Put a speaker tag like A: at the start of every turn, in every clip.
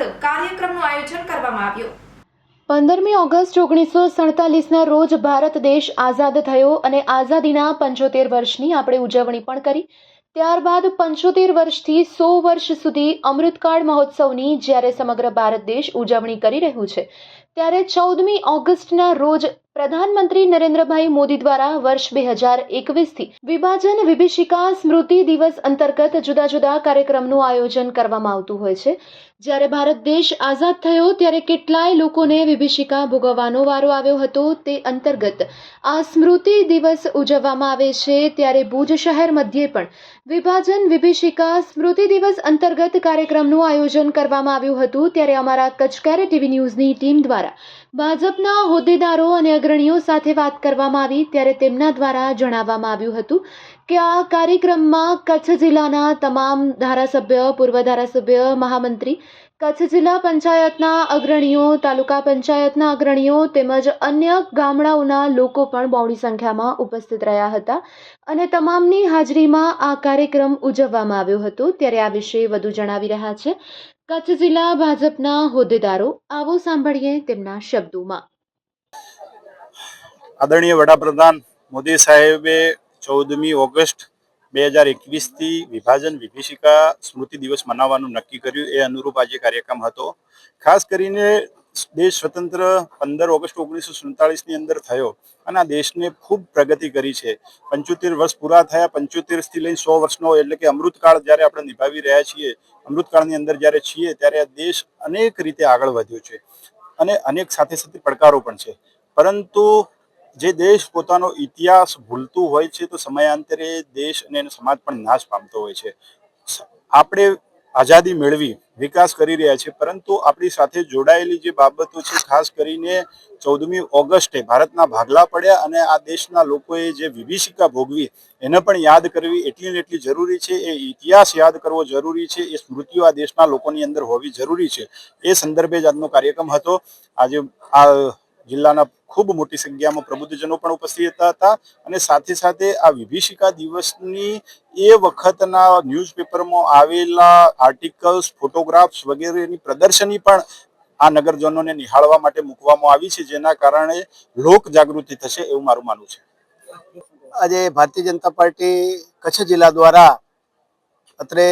A: અંતર્ગત કાર્યક્રમનું આયોજન કરવામાં આવ્યું.
B: પંદરમી ઓગસ્ટ ઓગણીસો સડતાલીસના રોજ ભારત દેશ આઝાદ થયો અને આઝાદીના પંચોતેર વર્ષની આપણે ઉજવણી પણ કરી. ત્યારબાદ પંચોતેર વર્ષથી સો વર્ષ સુધી અમૃતકાળ મહોત્સવની જ્યારે સમગ્ર ભારત દેશ ઉજવણી કરી રહ્યું છે, ત્યારે ચૌદમી ઓગસ્ટના રોજ પ્રધાનમંત્રી નરેન્દ્રભાઈ મોદી દ્વારા વર્ષ બે હજાર એકવીસથી વિભાજન વિભીષિકા સ્મૃતિ દિવસ અંતર્ગત જુદા જુદા કાર્યક્રમનું આયોજન કરવામાં આવતું હોય છે. જ્યારે ભારત દેશ આઝાદ થયો ત્યારે કેટલાય લોકોને વિભીષિકા ભોગવવાનો વારો આવ્યો હતો. તે અંતર્ગત આ સ્મૃતિ દિવસ ઉજવવામાં આવે છે. ત્યારે ભુજ શહેર મધ્યે પણ વિભાજન વિભીષિકા સ્મૃતિ દિવસ અંતર્ગત કાર્યક્રમનું આયોજન કરવામાં આવ્યું હતું. ત્યારે અમારા કચકારે ટીવી ન્યૂઝની ટીમ દ્વારા ભાજપના હોદ્દેદારો અને અગ્રણીઓ સાથે વાત કરવામાં આવી. ત્યારે તેમના દ્વારા જણાવવામાં આવ્યું હતું કે આ કાર્યક્રમમાં કચ્છ જિલ્લાના તમામ ધારાસભ્ય, પૂર્વ ધારાસભ્ય, મહામંત્રી, કચ્છ જિલ્લા પંચાયતના અગ્રણીઓ, તાલુકા પંચાયતના અગ્રણીઓ તેમજ અન્ય ગામડાઓના લોકો પણ બહોળી સંખ્યામાં ઉપસ્થિત રહ્યા હતા અને તમામની હાજરીમાં આ કાર્યક્રમ ઉજવવામાં આવ્યો હતો. ત્યારે આ વિશે વધુ જણાવી રહ્યા છે. કચ્છ જિલ્લા ભાજપના હોદ્દેદારો, આવો સાંભળીએ તેમના શબ્દોમાં.
C: આદરણીય વડાપ્રધાન મોદી સાહેબે ચૌદમી ઓગસ્ટ બે હજાર એકવીસથી વિભાજન વિભીષિકા સ્મૃતિ દિવસ મનાવવાનું નક્કી કર્યું. એ અનુરૂપ આજે કાર્યક્રમ હતો. ખાસ કરીને દેશ સ્વતંત્ર પંદર ઓગસ્ટ ઓગણીસો સુડતાલીસની અંદર થયો અને આ દેશને ખૂબ પ્રગતિ કરી છે. પંચોતેર વર્ષ પૂરા થયા. પંચોતેરથી લઈને સો વર્ષનો એટલે કે અમૃતકાળ જ્યારે આપણે નિભાવી રહ્યા છીએ, અમૃતકાળની અંદર જ્યારે છીએ ત્યારે આ દેશ અનેક રીતે આગળ વધ્યો છે અને અનેક સાથે સાથે પડકારો પણ છે. પરંતુ જે દેશ પોતાનો ઇતિહાસ ભૂલતું હોય છે, તો સમયાંતરે દેશ અને એનો સમાજ પણ નાશ પામતો હોય છે. આપણે આઝાદી મેળવી, વિકાસ કરી રહ્યા છે પરંતુ આપણી સાથે જોડાયેલી જે બાબતો છે, ખાસ કરીને ચૌદમી ઓગસ્ટે ભારતના ભાગલા પડ્યા અને આ દેશના લોકોએ જે વિભીષિકા ભોગવી, એને પણ યાદ કરવી એટલી ને એટલી જરૂરી છે. એ ઇતિહાસ યાદ કરવો જરૂરી છે. એ સ્મૃતિઓ આ દેશના લોકોની અંદર હોવી જરૂરી છે. એ સંદર્ભે જ આજનો કાર્યક્રમ હતો. આજે આ જિલ્લાના ખૂબ મોટી સંખ્યામાં પ્રબુદ્ધજનો પણ ઉપસ્થિત હતા અને સાથે સાથે આ વિભીષિકા દિવસની એ વખતના ન્યૂઝપેપરમાં આવેલા આર્ટિકલ્સ, ફોટોગ્રાફ્સ વગેરેની પ્રદર્શની પણ આ નગરજનોને નિહાળવા માટે મૂકવામાં આવી છે, જેના કારણે લોક જાગૃતિ થશે એવું મારું માનવું છે.
D: આજે ભારતીય જનતા પાર્ટી કચ્છ જિલ્લા દ્વારા અત્રે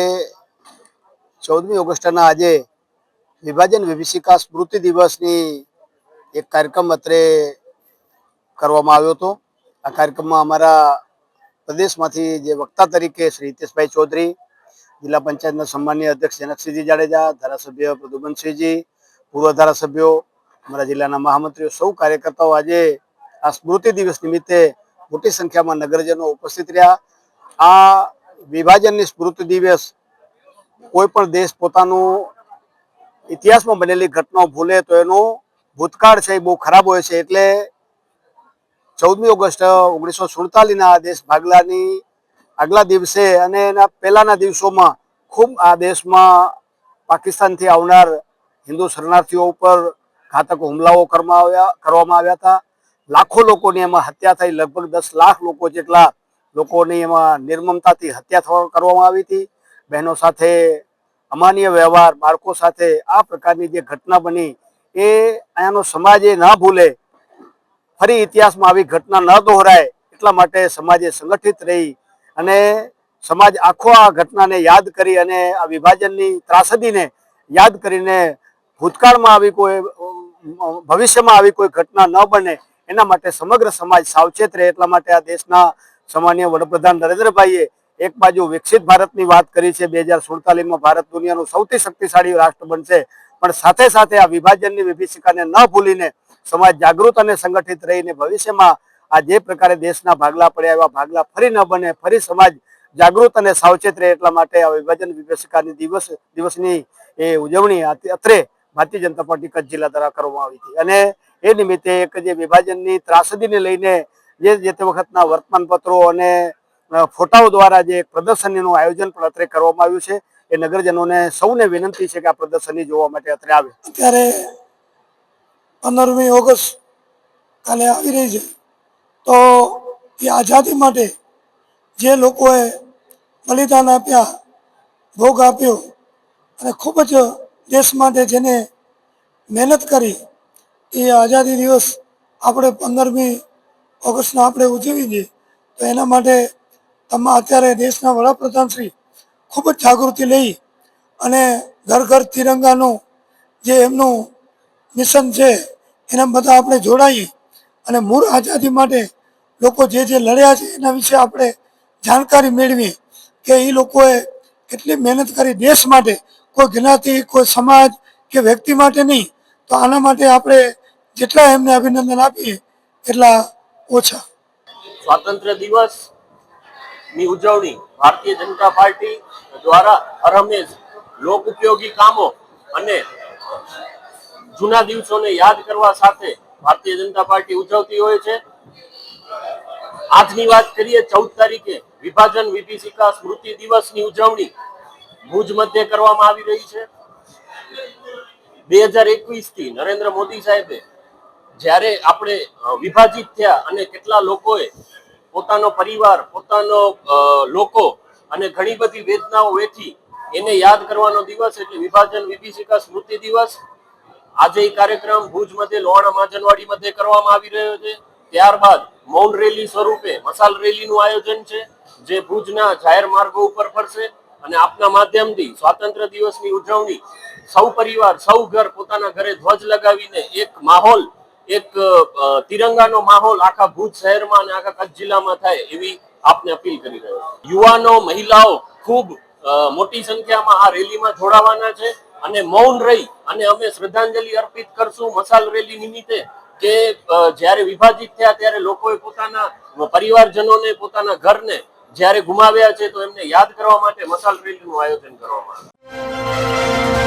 D: ચૌદમી ઓગસ્ટના આજે વિભાજન વિભીષિકા સ્મૃતિ દિવસની એક કાર્યક્રમ અત્રે કરવામાં આવ્યો હતો. આ કાર્યક્રમમાં અમારા પ્રદેશમાંથી જે વક્તા તરીકે શ્રી હિતેશભાઈ ચૌધરી, જિલ્લા પંચાયતના સન્માનીય અધ્યક્ષ જનકસિંહજી જાડેજા, ધારાસભ્ય પ્રદુબનસિંહજી પૂર્વ ધારાસભ્યો, અમારા જિલ્લાના મહામંત્રીઓ, સૌ કાર્યકર્તાઓ આજે આ સ્મૃતિ દિવસ નિમિત્તે મોટી સંખ્યામાં નગરજનો ઉપસ્થિત રહ્યા. આ વિભાજનની સ્મૃતિ દિવસ કોઈ પણ દેશ પોતાનું ઇતિહાસમાં બનેલી ઘટનાઓ ભૂલે તો એનો ભૂતકાળ છે એ બહુ ખરાબ હોય છે એટલે ચૌદમી ઓગસ્ટ ઓગણીસો સુડતાલીસના દેશ ભાગલાની આગલા દિવસે અને એના પહેલાના દિવસોમાં ખૂબ આ દેશમાં પાકિસ્તાનથી આવનાર હિન્દુ શરણાર્થીઓ ઉપર ઘાતક હુમલાઓ કરવામાં આવ્યા કરવામાં આવ્યા હતા. લાખો લોકોની એમાં હત્યા થઈ, લગભગ દસ લાખ લોકો જેટલા લોકોની એમાં નિર્મમતાથી હત્યા કરવામાં આવી હતી. બહેનો સાથે અમાન્ય વ્યવહાર, બાળકો સાથે આ પ્રકારની જે ઘટના બની એ અહીંયાનો સમાજ એ ના ભૂલે. ફરી ઇતિહાસમાં આવી ઘટના ન દોહરાય એટલા માટે સમાજે સંગઠિત રહી અને સમાજ આખો આ ઘટનાને યાદ કરી અને આ વિભાજનની ત્રાસદીને યાદ કરીને ભૂતકાળમાં આવી કોઈ, ભવિષ્યમાં આવી કોઈ ઘટના ન બને એના માટે સમગ્ર સમાજ સાવચેત રહે એટલા માટે આ દેશના સામાન્ય વડાપ્રધાન નરેન્દ્રભાઈએ એક બાજુ વિકસિત ભારતની વાત કરી છે. બે હજાર સુડતાલીસમાં ભારત દુનિયાનું સૌથી શક્તિશાળી રાષ્ટ્ર બનશે. પણ સાથે સાથે આ વિભાજનની વિભીષિકાને ન ભૂલીને સમાજ જાગૃત અને સંગઠિત રહીને ભવિષ્યમાં આ જે પ્રકારે દેશના ભાગલા પડ્યા એવા ભાગલા ફરી ન બને, ફરી સમાજ જાગૃત અને સાવચેત રહે એટલા માટે આ વિભાજન વિભીષિકાની દિવસ, દિવસની એ ઉજવણી અત્રે ભારતીય જનતા પાર્ટી કચ્છ જિલ્લા દ્વારા કરવામાં આવી હતી. અને એ નિમિત્તે એક જે વિભાજનની ત્રાસદીને લઈને જે જે તે વખતના વર્તમાનપત્રો અને ફોટાઓ દ્વારા જે એક પ્રદર્શનીનું આયોજન પણ અત્રે કરવામાં આવ્યું છે. એ નગરજનોને સૌને વિનંતી છે કે આ પ્રદર્શન જોવા માટે અત્રે આવે.
E: અત્યારે પંદરમી ઓગસ્ટ કાલે આવી રહી છે. તો એ આઝાદી માટે જે લોકોએ બલિદાન આપ્યા, ભોગ આપ્યો અને ખૂબ જ દેશ માટે જેને મહેનત કરી એ આઝાદી દિવસ આપણે પંદરમી ઓગસ્ટના આપણે ઉજવી છીએ. તો એના માટે તમા અત્યારે દેશના વડાપ્રધાન શ્રી ખૂબ જ જાગૃતિ લઈ અને ઘર ઘર તિરંગાનું જે એમનું મિશન છે, એના બધા આપણે જોડાઈએ અને મૂળ આઝાદી માટે લોકો જે જે લડ્યા છે, એના વિશે આપણે જાણકારી મેળવીએ કે એ લોકોએ કેટલી મહેનત કરી દેશ માટે, કોઈ જ્ઞાતિ, કોઈ સમાજ કે વ્યક્તિ માટે નહીં, તો આના માટે આપણે જેટલા એમને અભિનંદન આપીએ એટલા ઓછા.
F: સ્વાતંત્ર્ય દિવસની ઉજવણી ભારતીય જનતા પાર્ટી દ્વારા હરહંમેશ લોક ઉપયોગી કામો અને જૂના દિવસોને યાદ કરવા સાથે ભારતીય જનતા પાર્ટી ઉજવતી હોય છે. આજની વાત કરીએ ચૌદ તારીખે વિભાજન વિભીષિકા સ્મૃતિ દિવસની ઉજવણી ભુજ મધ્યે કરવામાં આવી રહી છે. બે હજાર એકવીસથી નરેન્દ્ર મોદી સાહેબે જ્યારે આપણે વિભાજિત થયા અને કેટલા લોકોએ પોતાનો પરિવાર, પોતાનો લોકો અને ઘણી બધી વેદનાઓ વેઠી એને યાદ કરવાનો દિવસ એટલે વિભાજન વિભીષિકા સ્મૃતિ દિવસ. આજે એ કાર્યક્રમ ભુજ મધ્યે લોહાણા માજનવાડી મધ્ય કરવામાં આવી રહ્યો છે. ત્યારબાદ મૌન રેલી સ્વરૂપે મસાલ રેલીનું આયોજન છે, જે ભુજના જાહેર માર્ગો ઉપર ફરશે અને આપના માધ્યમથી સ્વાતંત્ર્ય દિવસની ઉજવણી સૌ પરિવાર, સૌ ઘર પોતાના ઘરે ધ્વજ લગાવીને એક માહોલ, એક તિરંગાનો માહોલ આખા ભુજ શહેરમાં અને આખા કચ્છ જિલ્લામાં થાય એવી આપને અપીલ કરી રહ્યો. યુવાનો, મહિલાઓ ખૂબ મોટી સંખ્યામાં આ રેલીમાં જોડાવાના છે અને મૌન રહી અને અમે શ્રદ્ધાંજલિ અર્પિત કરશું મસાલ રેલી નિમિત્તે કે જ્યારે વિભાજિત થયા ત્યારે લોકોએ પોતાના પરિવારજનોને, પોતાના ઘરને જ્યારે ગુમાવ્યા છે તો એમને યાદ કરવા માટે મસાલ રેલીનું આયોજન કરવામાં આવ્યું